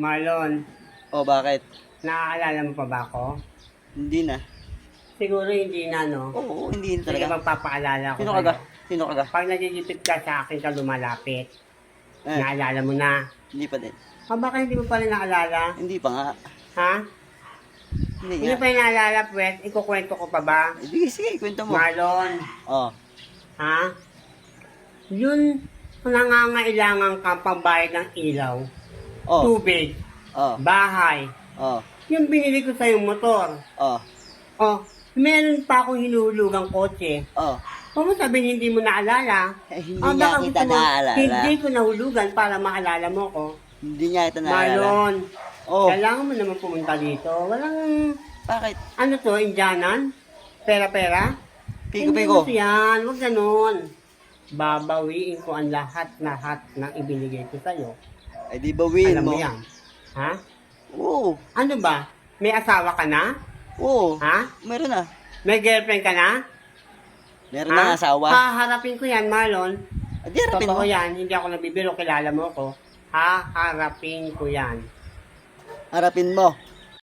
Marlon, O, bakit? naaalala mo pa ba ako? Hindi na. Siguro hindi na, no? Oo, hindi na Sige, talaga. magpapaalala ko. Sino ka sa'yo. Sino ka? Pag nagigipit ka sa akin ka lumalapit, Eh, naalala mo na. hindi pa din. Ah, baka hindi mo pa rin naalala? Hindi pa nga. Ha? Hindi Hindi nga. pa rin naalala, pwet? Ikukwento ko pa ba? Eh, Sige, sige, kwento mo. Marlon, Oh, ha? Yun, nangangailangan kang pambayad ng ilaw, oh, tubig, oh, bahay. oh, Yung binili ko sa yung motor. oh, Oh, meron pa akong hinuhulugang kotse. oh. Mo sabihin hindi mo naalala. Eh, hindi nga baka kita mo, naaalala. Hindi ko nahulugan para maalala mo ko. Hindi niya kita naalala. Marlon, Oh, kailangan mo naman pumunta dito. Walang, bakit? ano to, Indianan? Pera-pera? Hindi Piko-piko. mo yan, huwag ganun. Babawiin ko ang lahat-lahat ng ibinigay ko sa'yo. Ay, di bawiin Alam mo mo. yan. Ha? Oo, Ano ba? May asawa ka na? oo. Ha? Meron na. May girlfriend ka na? Meron na asawa. Haharapin ko yan, Marlon. Ah, di harapin mo. Totoo yan, hindi ako nabibiro, kilala mo ko. Haharapin ko yan. Harapin mo.